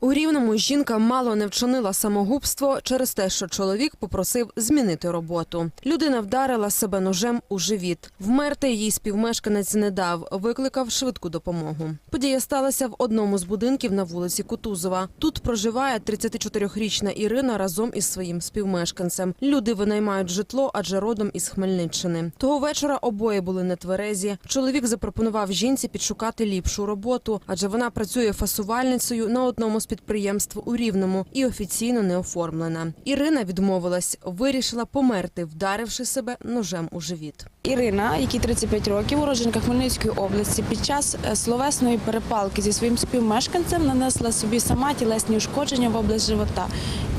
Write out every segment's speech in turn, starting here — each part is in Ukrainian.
У рівному жінка мало не вчинила самогубство через те, що чоловік попросив змінити роботу. Людина вдарила себе ножем у живіт. Вмерти їй співмешканець не дав, викликав швидку допомогу. Подія сталася в одному з будинків на вулиці Кутузова. Тут проживає 34-річна Ірина разом із своїм співмешканцем. Люди винаймають житло, адже родом із Хмельниччини. Того вечора обоє були нетверезі. Чоловік запропонував жінці підшукати ліпшу роботу, адже вона працює фасувальницею на одному з підприємств у Рівному і офіційно не оформлена. Ірина відмовилась, вирішила померти, вдаривши себе ножем у живіт. Ірина, якій 35 років, уродженка Хмельницької області, під час е, словесної перепалки зі своїм співмешканцем нанесла собі сама тілесні ушкодження в область живота.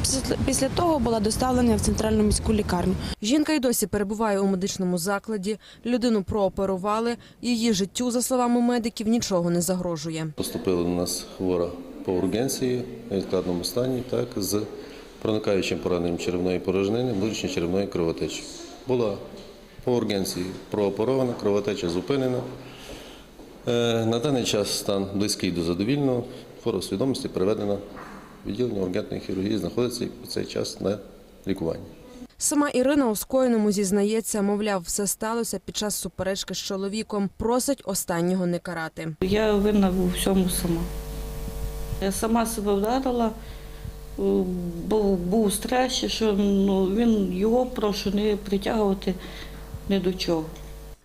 Після- Після того була доставлена в центральну міську лікарню. Жінка й досі перебуває у медичному закладі. Людину прооперували. Її життю, за словами медиків, нічого не загрожує. Поступила до нас хвора по ургенції в невідкладному стані, так, з проникаючим пораненням черевної порожнини, внутрішньо-черевної кровотечі. Була по ургенції прооперована, кровотеча зупинена. Е, На даний час стан близький до задовільного, хвора свідомості переведена в відділення ургентної хірургії, знаходиться в цей час на лікуванні. Сама Ірина у скоєному зізнається, мовляв, все сталося під час суперечки з чоловіком. Просить останнього не карати. Я винна у всьому сама. Я сама себе вдарила, е, був, був у стресі, що ну, він його прошу не притягувати ні до чого.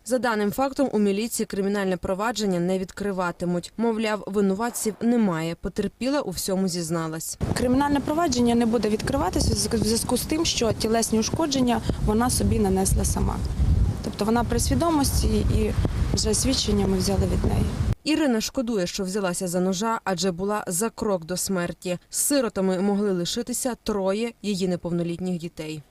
За даним фактом, у міліції кримінальне провадження не відкриватимуть. Мовляв, винуватців немає. Потерпіла у всьому зізналась. Кримінальне провадження не буде відкриватися в зв'язку з тим, що тілесні ушкодження вона собі нанесла сама. Тобто вона при свідомості і вже свідчення ми взяли від неї. Ірина шкодує, що взялася за ножа, адже була за крок до смерті. З сиротами могли лишитися троє її неповнолітніх дітей.